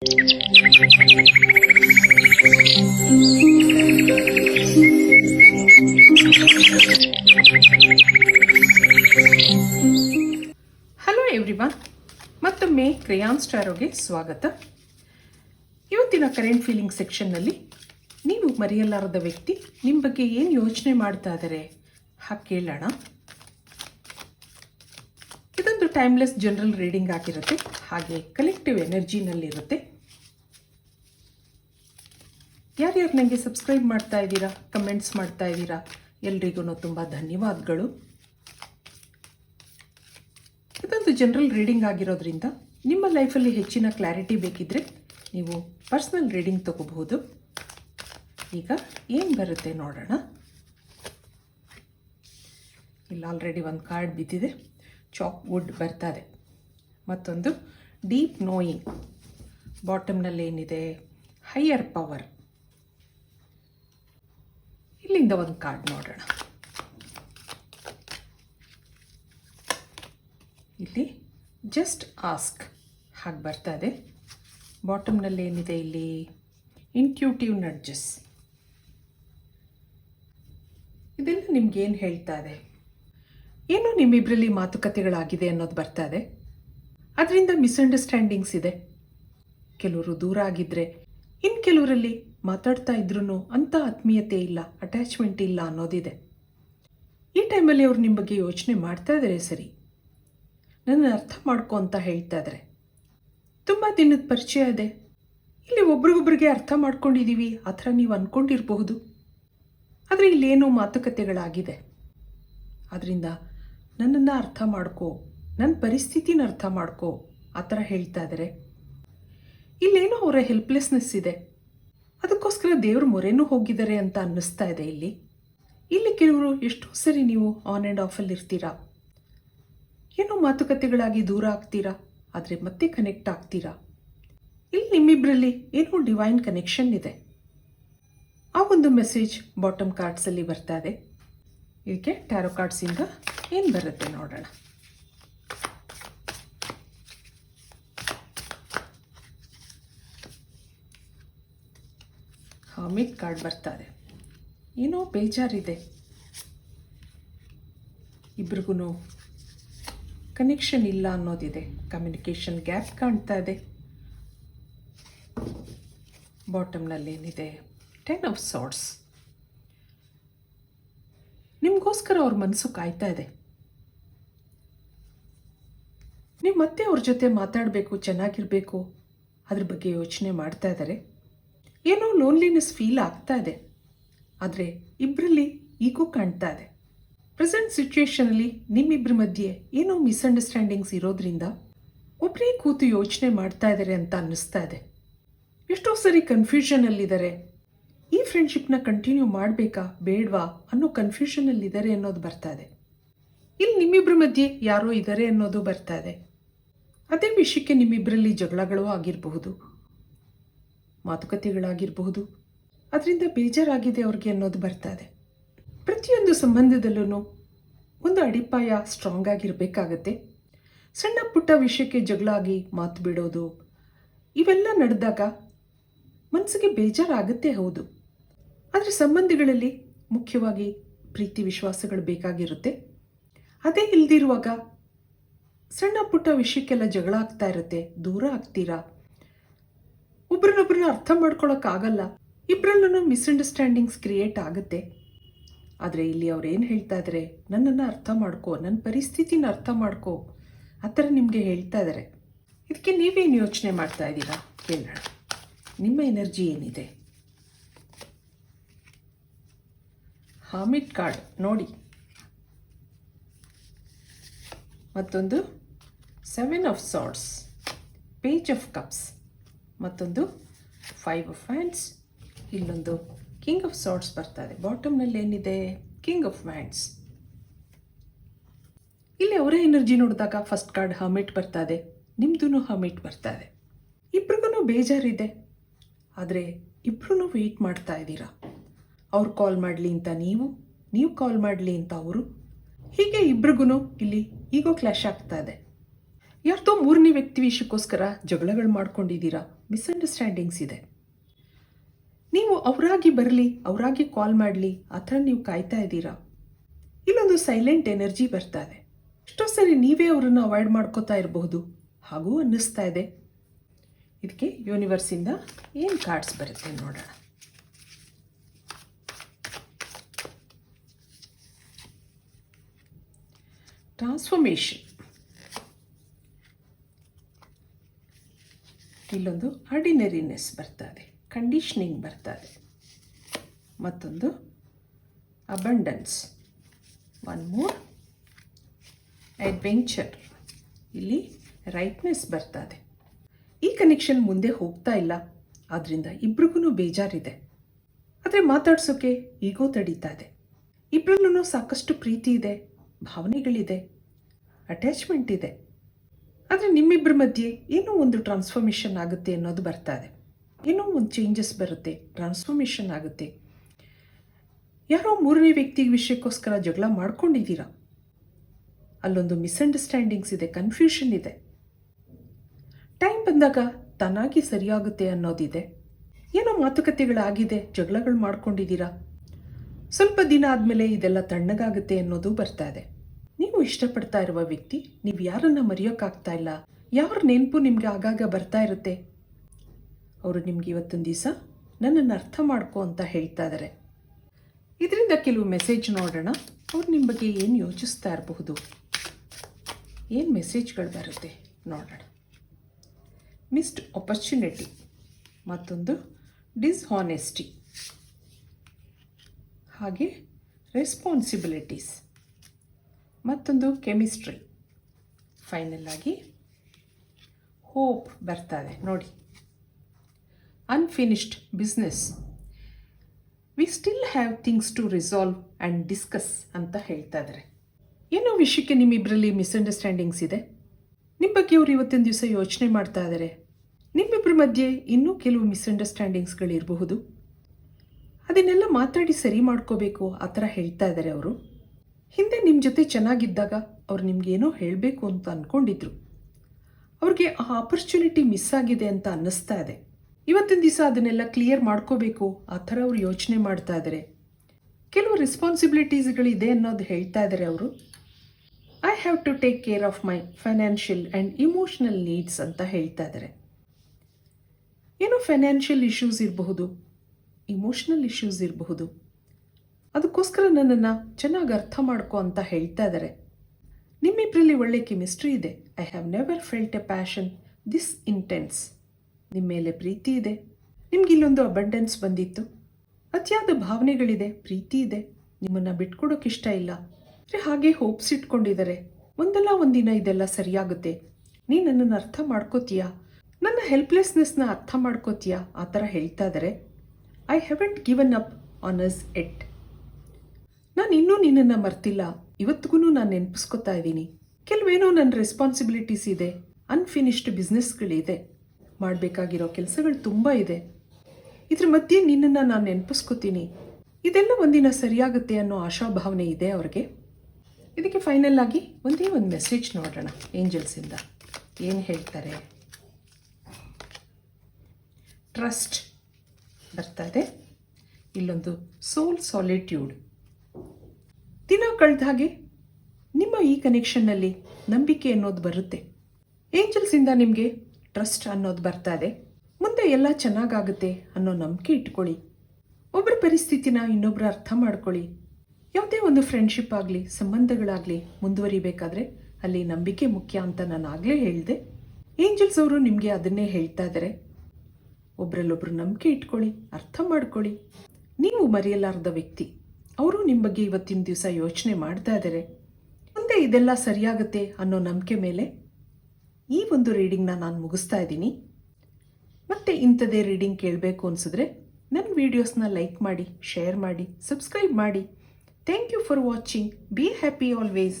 Hello everyone ಮತ್ತೊಮ್ಮೆ ಕ್ರೇಯಾನ್ ಸ್ಟಾರೋಗೆ ಸ್ವಾಗತ. ಇವತ್ತಿನ ಕರೆಂಟ್ ಫೀಲಿಂಗ್ ಸೆಕ್ಷನ್ನಲ್ಲಿ ನೀವು ಮರೆಯಲಾರದ ವ್ಯಕ್ತಿ ನಿಮ್ಮ ಬಗ್ಗೆ ಏನು ಯೋಚನೆ ಮಾಡ್ತಾ ಇದ್ದಾರೆ ಹಾಗೆ ಕೇಳೋಣ. ಇದೊಂದು ಟೈಮ್ಲೆಸ್ ಜನರಲ್ ರೀಡಿಂಗ್ ಆಗಿರುತ್ತೆ. ಹಾಗೆ ಕಲೆಕ್ಟಿವ್ ಎನರ್ಜಿನಲ್ಲಿರುತ್ತೆ ಯಾರ್ಯಾರು ನನಗೆ ಸಬ್ಸ್ಕ್ರೈಬ್ ಮಾಡ್ತಾ ಇದ್ದೀರಾ ಕಮೆಂಟ್ಸ್ ಮಾಡ್ತಾ ಇದ್ದೀರಾ ಎಲ್ರಿಗೂ ತುಂಬ ಧನ್ಯವಾದಗಳು. ಇದೊಂದು ಜನರಲ್ ರೀಡಿಂಗ್ ಆಗಿರೋದ್ರಿಂದ ನಿಮ್ಮ ಲೈಫಲ್ಲಿ ಹೆಚ್ಚಿನ ಕ್ಲಾರಿಟಿ ಬೇಕಿದ್ದರೆ ನೀವು ಪರ್ಸ್ನಲ್ ರೀಡಿಂಗ್ ತಗೋಬಹುದು. ಈಗ ಏನು ಬರುತ್ತೆ ನೋಡೋಣ. ಇಲ್ಲಿ ಆಲ್ರೆಡಿ ಒಂದು ಕಾರ್ಡ್ ಬಿದ್ದಿದೆ. ಚಾಕ್ ವುಡ್ ಇದೆ. ಮತ್ತೊಂದು ಡೀಪ್ ನೋಯಿಂಗ್ ಬಾಟಮ್ನಲ್ಲಿ ಏನಿದೆ? ಹೈಯರ್ ಪವರ್ ಇಲ್ಲಿಂದ ಒಂದು ಕಾರ್ಡ್ ನೋಡೋಣ. ಇಲ್ಲಿ ಜಸ್ಟ್ ಆಸ್ಕ್ ಹಾಗೆ ಬರ್ತಾ ಇದೆ. ಬಾಟಮ್ನಲ್ಲಿ ಏನಿದೆ ಇಲ್ಲಿ? ಇಂಟ್ಯೂಟಿವ್ ನಡ್ಜಸ್ ಇದೆಲ್ಲ ನಿಮ್ಗೇನು ಹೇಳ್ತಾ ಇದೆ? ಏನು ನಿಮ್ಮಿಬ್ಬರಲ್ಲಿ ಮಾತುಕತೆಗಳಾಗಿದೆ ಅನ್ನೋದು ಬರ್ತಾ ಇದೆ. ಅದರಿಂದ ಮಿಸ್ಅಂಡರ್ಸ್ಟ್ಯಾಂಡಿಂಗ್ಸ್ ಇದೆ. ಕೆಲವರು ದೂರ ಆಗಿದ್ದರೆ ಇನ್ನು ಕೆಲವರಲ್ಲಿ ಮಾತಾಡ್ತಾ ಇದ್ರೂ ಅಂಥ ಆತ್ಮೀಯತೆ ಇಲ್ಲ ಅಟ್ಯಾಚ್ಮೆಂಟ್ ಇಲ್ಲ ಅನ್ನೋದಿದೆ. ಈ ಟೈಮಲ್ಲಿ ಅವ್ರು ನಿಮ್ಮ ಬಗ್ಗೆ ಯೋಚನೆ ಮಾಡ್ತಾ ಇದ್ದಾರೆ ಸರಿ. ನನ್ನ ಅರ್ಥ ಮಾಡ್ಕೊ ಅಂತ ಹೇಳ್ತಾ ಇದ್ದಾರೆ ತುಂಬ ದಿನದ ಪರಿಚಯ ಇದೆ. ಇಲ್ಲಿ ಒಬ್ರಿಗೊಬ್ರಿಗೆ ಅರ್ಥ ಮಾಡ್ಕೊಂಡಿದ್ದೀವಿ ಆ ಥರ ನೀವು ಅಂದ್ಕೊಂಡಿರಬಹುದು ಆದರೆ ಇಲ್ಲೇನೋ ಮಾತುಕತೆಗಳಾಗಿದೆ. ಆದ್ದರಿಂದ ನನ್ನನ್ನು ಅರ್ಥ ಮಾಡ್ಕೋ ನನ್ನ ಪರಿಸ್ಥಿತಿನ ಅರ್ಥ ಮಾಡ್ಕೋ, ಆ ಥರ ಹೇಳ್ತಾ ಇದ್ದಾರೆ ಇಲ್ಲೇನೋ ಅವರ ಹೆಲ್ಪ್ಲೆಸ್ನೆಸ್ ಇದೆ. ಅದಕ್ಕೋಸ್ಕರ ದೇವ್ರ ಮೊರೆನೂ ಹೋಗಿದ್ದಾರೆ ಅಂತ ಅನ್ನಿಸ್ತಾ ಇದೆ ಇಲ್ಲಿ. ಇಲ್ಲಿ ಕೆಲವರು ಎಷ್ಟೋ ಸರಿ ನೀವು ಆನ್ ಆ್ಯಂಡ್ ಆಫಲ್ಲಿ ಇರ್ತೀರಾ. ಏನೋ ಮಾತುಕತೆಗಳಾಗಿ ದೂರ ಆಗ್ತೀರಾ, ಆದರೆ ಮತ್ತೆ ಕನೆಕ್ಟ್ ಆಗ್ತೀರಾ. ಇಲ್ಲಿ ನಿಮ್ಮಿಬ್ಬರಲ್ಲಿ ಏನೋ ಡಿವೈನ್ ಕನೆಕ್ಷನ್ ಇದೆ. ಆ ಒಂದು ಮೆಸೇಜ್ ಬಾಟಮ್ ಕಾರ್ಡ್ಸಲ್ಲಿ ಬರ್ತಾ ಇದೆ. ಇದಕ್ಕೆ ಟ್ಯಾರೋ ಕಾರ್ಡ್ಸಿಂದ ಏನು ಬರುತ್ತೆ ನೋಡೋಣ. ಹಾಮಿಟ್ ಕಾರ್ಡ್ ಬರ್ತಾ ಇದೆ ಏನೋ ಬೇಜಾರಿದೆ. ಇಬ್ರಿಗೂ ಕನೆಕ್ಷನ್ ಇಲ್ಲ ಅನ್ನೋದಿದೆ. ಕಮ್ಯುನಿಕೇಷನ್ ಗ್ಯಾಪ್ ಕಾಣ್ತಾ ಇದೆ. ಬಾಟಮ್ನಲ್ಲಿ ಏನಿದೆ? ಟೆನ್ ಆಫ್ ಸಾರ್ಟ್ಸ್ ನಿಮಗೋಸ್ಕರ ಅವ್ರ ಮನಸ್ಸು ಕಾಯ್ತಾ ಇದೆ. ನೀವು ಮತ್ತೆ ಅವ್ರ ಜೊತೆ ಮಾತಾಡಬೇಕು, ಚೆನ್ನಾಗಿರಬೇಕು, ಅದ್ರ ಬಗ್ಗೆ ಯೋಚನೆ ಮಾಡ್ತಾ ಇದ್ದಾರೆ ಏನೋ ಲೋನ್ಲಿನೆಸ್ ಫೀಲ್ ಆಗ್ತಾ ಇದೆ. ಆದರೆ ಇಬ್ಬರಲ್ಲಿ ಈಗೂ ಕಾಣ್ತಾ ಇದೆ. ಪ್ರೆಸೆಂಟ್ ಸಿಚುಯೇಷನಲ್ಲಿ ನಿಮ್ಮಿಬ್ಬರ ಮಧ್ಯೆ ಏನೋ ಮಿಸ್ಅಂಡರ್ಸ್ಟ್ಯಾಂಡಿಂಗ್ಸ್ ಇರೋದ್ರಿಂದ ಒಬ್ಬರೇ ಕೂತು ಯೋಚನೆ ಮಾಡ್ತಾ ಇದ್ದಾರೆ ಅಂತ ಅನ್ನಿಸ್ತಾ ಇದೆ. ಎಷ್ಟೋ ಸರಿ ಕನ್ಫ್ಯೂಷನಲ್ಲಿದ್ದಾರೆ ಈ ಫ್ರೆಂಡ್ಶಿಪ್ನ ಕಂಟಿನ್ಯೂ ಮಾಡಬೇಕಾ ಬೇಡವಾ ಅನ್ನೋ ಕನ್ಫ್ಯೂಷನಲ್ಲಿದ್ದಾರೆ ಅನ್ನೋದು ಬರ್ತಾ ಇದೆ. ಇಲ್ಲಿ ನಿಮ್ಮಿಬ್ಬರ ಮಧ್ಯೆ ಯಾರೋ ಇದ್ದಾರೆ ಅನ್ನೋದು ಬರ್ತಾ ಇದೆ. ಅದೇ ವಿಷಯಕ್ಕೆ ನಿಮ್ಮಿಬ್ಬರಲ್ಲಿ ಜಗಳಗಳು ಆಗಿರಬಹುದು. ಮಾತುಕತೆಗಳಾಗಿರಬಹುದು. ಅದರಿಂದ ಬೇಜಾರಾಗಿದೆ ಅವ್ರಿಗೆ ಅನ್ನೋದು ಬರ್ತಾ ಇದೆ ಪ್ರತಿಯೊಂದು ಸಂಬಂಧದಲ್ಲೂ ಒಂದು ಅಡಿಪಾಯ ಸ್ಟ್ರಾಂಗ್ ಆಗಿರಬೇಕಾಗತ್ತೆ. ಸಣ್ಣ ಪುಟ್ಟ ವಿಷಯಕ್ಕೆ ಜಗಳಾಗಿ ಮಾತು ಬಿಡೋದು, ಇವೆಲ್ಲ ನಡೆದಾಗ ಮನಸ್ಸಿಗೆ ಬೇಜಾರಾಗುತ್ತೆ ಹೌದು. ಆದರೆ ಸಂಬಂಧಗಳಲ್ಲಿ ಮುಖ್ಯವಾಗಿ ಪ್ರೀತಿ ವಿಶ್ವಾಸಗಳು ಬೇಕಾಗಿರುತ್ತೆ. ಅದೇ ಇಲ್ದಿರುವಾಗ ಸಣ್ಣ ಪುಟ್ಟ ವಿಷಯಕ್ಕೆಲ್ಲ ಜಗಳ ಆಗ್ತಾ ಇರುತ್ತೆ, ದೂರ ಆಗ್ತೀರಾ? ಒಬ್ರನ್ನೊಬ್ರನ್ನ ಅರ್ಥ ಮಾಡ್ಕೊಳಕ್ಕಾಗಲ್ಲ ಇಬ್ಬರಲ್ಲೂ ಮಿಸ್ಅಂಡರ್ಸ್ಟ್ಯಾಂಡಿಂಗ್ಸ್ ಕ್ರಿಯೇಟ್ ಆಗುತ್ತೆ. ಆದರೆ ಇಲ್ಲಿ ಅವ್ರು ಏನು ಹೇಳ್ತಾ ಇದ್ದಾರೆ ನನ್ನನ್ನು ಅರ್ಥ ಮಾಡ್ಕೋ ನನ್ನ ಪರಿಸ್ಥಿತಿನ ಅರ್ಥ ಮಾಡ್ಕೋ. ಆ ಥರ ನಿಮಗೆ ಹೇಳ್ತಾ ಇದ್ದಾರೆ ಇದಕ್ಕೆ ನೀವೇನು ಯೋಚನೆ ಮಾಡ್ತಾ ಇದ್ದೀರಾ? ಕೇಳೋಣ. ನಿಮ್ಮ ಎನರ್ಜಿ ಏನಿದೆ? ಹಾಮಿಟ್ ಕಾರ್ಡ್, ನೋಡಿ. ಮತ್ತೊಂದು, seven of swords page of cups. ಮತ್ತೊಂದು ಫೈವ್ ಆಫ್ ಹ್ಯಾಂಡ್ಸ್ ಇಲ್ಲೊಂದು ಕಿಂಗ್ ಆಫ್ ಸಾರ್ಟ್ಸ್ ಬರ್ತಾ ಇದೆ ಬಾಟಮ್ನಲ್ಲಿ ಏನಿದೆ? ಕಿಂಗ್ ಆಫ್ ಹ್ಯಾಂಡ್ಸ್ ಇಲ್ಲಿ ಅವರ ಎನರ್ಜಿ ನೋಡಿದಾಗ ಫಸ್ಟ್ ಕಾರ್ಡ್ ಹಮಿಟ್ ಬರ್ತಾ ಇದೆ ನಿಮ್ಮದು ಹಮಿಟ್ ಬರ್ತಾ ಇದೆ ಇಬ್ರಿಗೂ ಬೇಜಾರಿದೆ. ಆದರೆ ಇಬ್ಬರೂ ವೆಯ್ಟ್ ಮಾಡ್ತಾ ಇದ್ದೀರಾ? ಅವ್ರು ಕಾಲ್ ಮಾಡಲಿ ಅಂತ ನೀವು ನೀವು ಕಾಲ್ ಮಾಡಲಿ ಅಂತ ಅವರು. ಹೀಗೆ ಇಬ್ರಿಗೂ ಇಲ್ಲಿ ಈಗೋ ಕ್ಲಾಶ್ ಆಗ್ತಾ ಇದೆ. ಯಾರ್ದೋ ಮೂರನೇ ವ್ಯಕ್ತಿ ವಿಷಯಕ್ಕೋಸ್ಕರ ಜಗಳಗಳು ಮಾಡ್ಕೊಂಡಿದ್ದೀರಾ? ಮಿಸ್ಅಂಡರ್ಸ್ಟ್ಯಾಂಡಿಂಗ್ಸ್ ಇದೆ. ನೀವು ಅವರಾಗಿ ಬರಲಿ, ಅವರಾಗಿ ಕಾಲ್ ಮಾಡಲಿ, ಆ ಥರ ನೀವು ಕಾಯ್ತಾ ಇದ್ದೀರಾ? ಇಲ್ಲೊಂದು ಸೈಲೆಂಟ್ ಎನರ್ಜಿ ಬರ್ತಾ ಇದೆ. ಎಷ್ಟೋ ಸರಿ ನೀವೇ ಅವರನ್ನು ಅವಾಯ್ಡ್ ಮಾಡ್ಕೋತಾ ಇರಬಹುದು. ಹಾಗೂ ಅನ್ನಿಸ್ತಾ ಇದೆ. ಇದಕ್ಕೆ ಯೂನಿವರ್ಸಿಂದ ಏನು ಕಾರ್ಡ್ಸ್ ಬರುತ್ತೆ ನೋಡೋಣ. ಟ್ರಾನ್ಸ್ಫಾರ್ಮೇಷನ್. ಇಲ್ಲೊಂದು ಆರ್ಡಿನರಿನೆಸ್ ಬರ್ತದೆ ಕಂಡೀಷನಿಂಗ್ ಇದೆ ಮತ್ತೊಂದು ಅಬಂಡನ್ಸ್ ಒನ್ ಮೋರ್ ಅಡ್ವೆಂಚರ್ ಇಲ್ಲಿ ರೈಟ್ನೆಸ್ ಬರ್ತದೆ. ಈ ಕನೆಕ್ಷನ್ ಮುಂದೆ ಹೋಗ್ತಾ ಇಲ್ಲ. ಆದ್ದರಿಂದ ಇಬ್ರಿಗೂ ಬೇಜಾರಿದೆ. ಆದರೆ ಮಾತಾಡ್ಸೋಕೆ ಈಗೋ ತಡೀತಾ ಇದೆ. ಇಬ್ಬರಲ್ಲೂ ಸಾಕಷ್ಟು ಪ್ರೀತಿ ಇದೆ, ಭಾವನೆಗಳಿದೆ ಅಟ್ಯಾಚ್ಮೆಂಟ್ ಇದೆ. ಆದರೆ ನಿಮ್ಮಿಬ್ಬರ ಮಧ್ಯೆ ಏನೋ ಒಂದು ಟ್ರಾನ್ಸ್ಫಾರ್ಮೇಷನ್ ಆಗುತ್ತೆ ಅನ್ನೋದು ಬರ್ತಾ ಇದೆ. ಏನೋ ಒಂದು ಚೇಂಜಸ್ ಬರುತ್ತೆ ಟ್ರಾನ್ಸ್ಫಾರ್ಮೇಷನ್ ಆಗುತ್ತೆ. ಯಾರೋ ಮೂರನೇ ವ್ಯಕ್ತಿ ವಿಷಯಕ್ಕೋಸ್ಕರ ಜಗಳ ಮಾಡ್ಕೊಂಡಿದ್ದೀರಾ? ಅಲ್ಲೊಂದು ಮಿಸ್ಅಂಡರ್ಸ್ಟ್ಯಾಂಡಿಂಗ್ಸ್ ಇದೆ ಕನ್ಫ್ಯೂಷನ್ ಇದೆ. ಟೈಮ್ ಬಂದಾಗ ತಾನಾಗಿ ಸರಿಯಾಗುತ್ತೆ ಅನ್ನೋದಿದೆ. ಏನೋ ಮಾತುಕತೆಗಳಾಗಿದೆ, ಜಗಳಗಳು ಮಾಡ್ಕೊಂಡಿದ್ದೀರಾ? ಸ್ವಲ್ಪ ದಿನ ಆದಮೇಲೆ ಇದೆಲ್ಲ ತಣ್ಣಗಾಗುತ್ತೆ ಅನ್ನೋದು ಬರ್ತಾ ಇದೆ. ಇಷ್ಟಪಡ್ತಾ ಇರುವ ವ್ಯಕ್ತಿ, ನೀವು ಯಾರನ್ನ ಮರೆಯೋಕ್ಕಾಗ್ತಾ ಇಲ್ಲ. ಯಾರ ನೆನಪು ನಿಮಗೆ ಆಗಾಗ ಬರ್ತಾ ಇರುತ್ತೆ? ಅವರು ನಿಮ್ಗೆ ಇವತ್ತೊಂದು ದಿವಸ ನನ್ನನ್ನು ಅರ್ಥ ಮಾಡ್ಕೊ ಅಂತ ಹೇಳ್ತಾ ಇದ್ದಾರೆ ಇದರಿಂದ ಕೆಲವು ಮೆಸೇಜ್ ನೋಡೋಣ. ಅವ್ರು ನಿಮ್ಮ ಬಗ್ಗೆ ಏನು ಯೋಚಿಸ್ತಾ ಇರಬಹುದು? ಏನು ಮೆಸೇಜ್ಗಳು ಬರುತ್ತೆ ನೋಡೋಣ. ಮಿಸ್ಡ್ ಆಪರ್ಚುನಿಟಿ ಮತ್ತೊಂದು ಡಿಸ್ಹಾನೆಸ್ಟಿ ಹಾಗೆ ರೆಸ್ಪಾನ್ಸಿಬಿಲಿಟೀಸ್ ಮತ್ತೊಂದು ಕೆಮಿಸ್ಟ್ರಿ ಫೈನಲ್ ಆಗಿ ಹೋಪ್ ಬರ್ತದೆ. ನೋಡಿ. Unfinished business we still have things to resolve and discuss ಅಂತ ಹೇಳ್ತಾ ಇದ್ದಾರೆ ಏನೋ ವಿಷಯಕ್ಕೆ ನಿಮ್ಮಿಬ್ಬರಲ್ಲಿ ಮಿಸ್ಅಂಡರ್ಸ್ಟ್ಯಾಂಡಿಂಗ್ಸ್ ಇದೆ? ನಿಮ್ಮ ಬಗ್ಗೆ ಅವರು ಇವತ್ತಿನ ದಿವಸ ಯೋಚನೆ ಮಾಡ್ತಾ ಇದ್ದಾರೆ ನಿಮ್ಮಿಬ್ಬರ ಮಧ್ಯೆ ಇನ್ನೂ ಕೆಲವು ಮಿಸ್ಅಂಡರ್ಸ್ಟ್ಯಾಂಡಿಂಗ್ಸ್ಗಳಿರಬಹುದು ಅದನ್ನೆಲ್ಲ ಮಾತಾಡಿ ಸರಿ ಮಾಡ್ಕೋಬೇಕು ಆ ಥರ ಹೇಳ್ತಾ ಇದ್ದಾರೆ ಅವರು. ಹಿಂದೆ ನಿಮ್ಮ ಜೊತೆ ಚೆನ್ನಾಗಿದ್ದಾಗ ಅವ್ರು ನಿಮಗೇನೋ ಹೇಳಬೇಕು ಅಂತ ಅಂದ್ಕೊಂಡಿದ್ರು ಅವ್ರಿಗೆ ಆ ಆಪರ್ಚುನಿಟಿ ಮಿಸ್ ಆಗಿದೆ ಅಂತ ಅನ್ನಿಸ್ತಾ ಇದೆ. ಇವತ್ತಿನ ದಿವಸ ಅದನ್ನೆಲ್ಲ ಕ್ಲಿಯರ್ ಮಾಡ್ಕೋಬೇಕು, ಆ ಥರ ಅವ್ರು ಯೋಚನೆ ಮಾಡ್ತಾ ಇದ್ದಾರೆ ಕೆಲವು ರೆಸ್ಪಾನ್ಸಿಬಿಲಿಟೀಸ್ಗಳಿದೆ ಅನ್ನೋದು ಹೇಳ್ತಾ ಇದ್ದಾರೆ ಅವರು. I have to take care of my financial and emotional needs ಅಂತ ಹೇಳ್ತಾ ಇದ್ದಾರೆ ಏನೋ ಫೈನಾನ್ಷಿಯಲ್ ಇಶ್ಯೂಸ್ ಇರಬಹುದು ಇಮೋಷ್ನಲ್ ಇಶ್ಯೂಸ್ ಇರಬಹುದು. ಅದಕ್ಕೋಸ್ಕರ ನನ್ನನ್ನು ಚೆನ್ನಾಗಿ ಅರ್ಥ ಮಾಡ್ಕೊ ಅಂತ ಹೇಳ್ತಾ ಇದ್ದಾರೆ ನಿಮ್ಮಿಬ್ಬರಲ್ಲಿ ಒಳ್ಳೆ ಕೆಮಿಸ್ಟ್ರಿ ಇದೆ. I have never felt a passion this intense ನಿಮ್ಮ ಮೇಲೆ ಪ್ರೀತಿ ಇದೆ. ನಿಮ್ಗೆ ಇಲ್ಲೊಂದು ಅಬಂಡೆನ್ಸ್ ಬಂದಿತ್ತು. ಅತಿಯಾದ ಭಾವನೆಗಳಿದೆ, ಪ್ರೀತಿ ಇದೆ. ನಿಮ್ಮನ್ನು ಬಿಟ್ಕೊಡೋಕೆ ಇಷ್ಟ ಇಲ್ಲ. ಹಾಗೆ ಹೋಪ್ಸ್ ಇಟ್ಕೊಂಡಿದ್ದಾರೆ ಒಂದಲ್ಲ ಒಂದಿನ ಇದೆಲ್ಲ ಸರಿಯಾಗುತ್ತೆ. ನೀ ನನ್ನನ್ನು ಅರ್ಥ ಮಾಡ್ಕೋತೀಯಾ? ನನ್ನ ಹೆಲ್ಪ್ಲೆಸ್ನೆಸ್ನ ಅರ್ಥ ಮಾಡ್ಕೋತೀಯಾ? ಆ ಥರ ಹೇಳ್ತಾ ಇದ್ದಾರೆ I haven't given up on us yet ನಾನು ಇನ್ನೂ ನಿನ್ನನ್ನು ಮರ್ತಿಲ್ಲ. ಇವತ್ತಿಗೂ ನಾನು ನೆನಪಿಸ್ಕೊತಾ ಇದ್ದೀನಿ. ಕೆಲವೇನೋ ನನ್ನ ರೆಸ್ಪಾನ್ಸಿಬಿಲಿಟೀಸ್ ಇದೆ. ಅನ್ಫಿನಿಶ್ಡ್ ಬಿಸ್ನೆಸ್ಗಳಿದೆ ಮಾಡಬೇಕಾಗಿರೋ ಕೆಲಸಗಳು ತುಂಬ ಇದೆ. ಇದ್ರ ಮಧ್ಯೆ ನಿನ್ನನ್ನು ನಾನು ನೆನಪಿಸ್ಕೊತೀನಿ. ಇದೆಲ್ಲ ಒಂದಿನ ಸರಿಯಾಗುತ್ತೆ ಅನ್ನೋ ಆಶಾಭಾವನೆ ಇದೆ ಅವ್ರಿಗೆ. ಇದಕ್ಕೆ ಫೈನಲ್ ಆಗಿ ಒಂದೇ ಒಂದು ಮೆಸೇಜ್ ನೋಡೋಣ ಏಂಜಲ್ಸಿಂದ ಏನು ಹೇಳ್ತಾರೆ? ಟ್ರಸ್ಟ್ ಬರ್ತಾ ಇದೆ. ಇಲ್ಲೊಂದು ಸೋಲ್ ಸಾಲಿಟ್ಯೂಡ್ ಕಳೆದ ಹಾಗೆ ನಿಮ್ಮ ಈ ಕನೆಕ್ಷನ್ನಲ್ಲಿ ನಂಬಿಕೆ ಅನ್ನೋದು ಬರುತ್ತೆ. ಏಂಜಲ್ಸಿಂದ ನಿಮಗೆ ಟ್ರಸ್ಟ್ ಅನ್ನೋದು ಬರ್ತಾ ಇದೆ. ಮುಂದೆ ಎಲ್ಲ ಚೆನ್ನಾಗಾಗುತ್ತೆ ಅನ್ನೋ ನಂಬಿಕೆ ಇಟ್ಕೊಳ್ಳಿ. ಒಬ್ಬರ ಪರಿಸ್ಥಿತಿನ ಇನ್ನೊಬ್ಬರು ಅರ್ಥ ಮಾಡ್ಕೊಳ್ಳಿ. ಯಾವುದೇ ಒಂದು ಫ್ರೆಂಡ್ಶಿಪ್ ಆಗಲಿ, ಸಂಬಂಧಗಳಾಗಲಿ ಮುಂದುವರಿಬೇಕಾದ್ರೆ ಅಲ್ಲಿ ನಂಬಿಕೆ ಮುಖ್ಯ ಅಂತ ನಾನು ಆಗಲೇ ಹೇಳಿದೆ. ಏಂಜಲ್ಸ್ ಅವರು ನಿಮಗೆ ಅದನ್ನೇ ಹೇಳ್ತಾ ಇದ್ದಾರೆ ಒಬ್ರಲ್ಲೊಬ್ರು ನಂಬಿಕೆ ಇಟ್ಕೊಳ್ಳಿ, ಅರ್ಥ ಮಾಡ್ಕೊಳ್ಳಿ. ನೀವು ಮರೆಯಲಾರದ ವ್ಯಕ್ತಿ. ಅವರು ನಿಮ್ಮ ಬಗ್ಗೆ ಇವತ್ತಿನ ದಿವಸ ಯೋಚನೆ ಮಾಡ್ತಾ ಇದ್ದಾರೆ ಮುಂದೆ ಇದೆಲ್ಲ ಸರಿಯಾಗುತ್ತೆ ಅನ್ನೋ ನಂಬಿಕೆ ಮೇಲೆ ಈ ಒಂದು ರೀಡಿಂಗ್ನ ನಾನು ಮುಗಿಸ್ತಾ ಇದ್ದೀನಿ. ಮತ್ತೆ ಇಂಥದೇ ರೀಡಿಂಗ್ ಕೇಳಬೇಕು ಅನಿಸಿದ್ರೆ ನನ್ನ ವೀಡಿಯೋಸ್ನ ಲೈಕ್ ಮಾಡಿ ಶೇರ್ ಮಾಡಿ ಸಬ್ಸ್ಕ್ರೈಬ್ ಮಾಡಿ. Thank you for watching be happy always